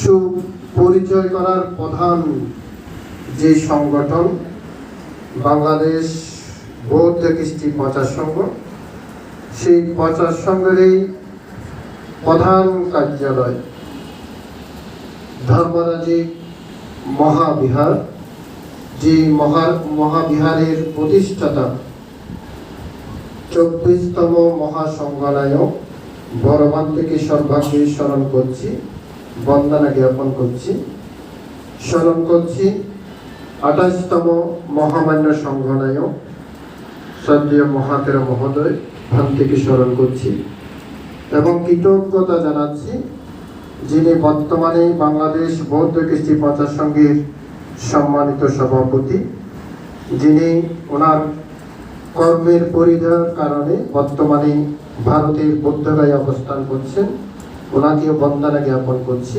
সুপরিচয় করার প্রধান যে সংগঠন, বাংলাদেশ বৌদ্ধ কৃষ্টি প্রচার সংঘ, সেই প্রচার সংঘেরই প্রধান কার্যালয় ধর্মরাজি মহাবিহার, যে মহা, মহাবিহারের প্রতিষ্ঠাতা চব্বিশতম মহাসংঘনায়ক বড়বান থেকে সর্বাগ্রে স্মরণ করছি। বন্দনা জ্ঞাপন করছি। স্মরণ করছি, আঠাশতম মহামান্য সংঘনায়ক শ্রদ্ধেয় মহাতের মহোদয় ভান থেকে স্মরণ করছি এবং কৃতজ্ঞতা জানাচ্ছি, যিনি বর্তমানে বাংলাদেশ বৌদ্ধ কৃষ্টি প্রচার সংঘের সম্মানিত সভাপতি, যিনি ওনার কর্মের পরিধার কারণে বর্তমানে ভারতের বৌদ্ধগায় অবস্থান করছেন। ওনাকেও বন্দনা জ্ঞাপন করছি।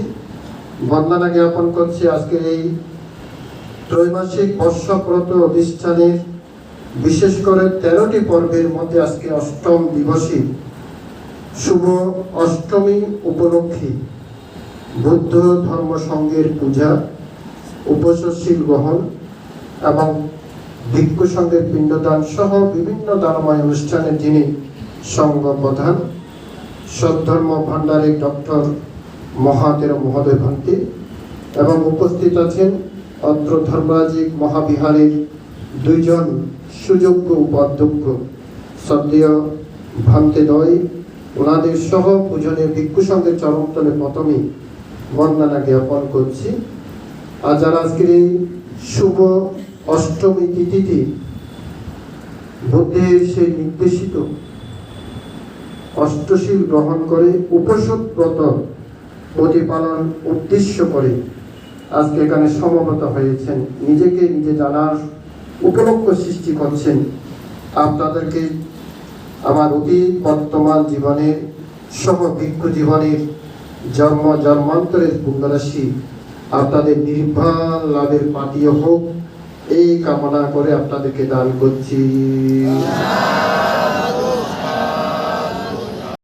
বন্দনা জ্ঞাপন করছি আজকের এই ত্রৈমাসিক বর্ষব্রত অনুষ্ঠানের, বিশেষ করে তেরোটি পর্বের মধ্যে আজকে অষ্টম দিবসে শুভ অষ্টমী উপলক্ষে বুদ্ধ ধর্ম সংঘের পূজা উপশীল গ্রহণ এবং ভিক্ষু সংঘের পিণ্ডদান সহ বিভিন্ন দানময় অনুষ্ঠানের যিনি সংঘ প্রধান সদ্ধর্ম ভাণ্ডারিক ডক্টর মহাতের মহোদয় ভান্তি এবং উপস্থিত আছেন অত্র ধর্মরাজিক মহাবিহারের দুইজন সুযোগ্য উপাধ্যক্ষ শ্রদ্ধেয় ভান্তেদয়। ওনাদের সহ পূজনের ভিক্ষু সংঘের চরমতলে প্রথমে বন্দনা জ্ঞাপন করছি। আর যারা আজকের এই শুভ অষ্টমী তিথিতে বুদ্ধের সেই নির্দেশিত অষ্টশীল গ্রহণ করে উপসদ ব্রত প্রতিপালন উদ্দেশ্য করে আজকে এখানে সমবেত হয়েছেন। নিজেকে নিজে জানার উপলক্ষ সৃষ্টি করছেন। আপনাদেরকে আমার অতীত, বর্তমান জীবনের ভিক্ষু জীবনের জন্ম, জন্মান্তরের পুণ্যরাশি আপনাদের নির্বাণ লাভের পাতীয় হোক, এই কামনা করে আপনাদেরকে দান করছি।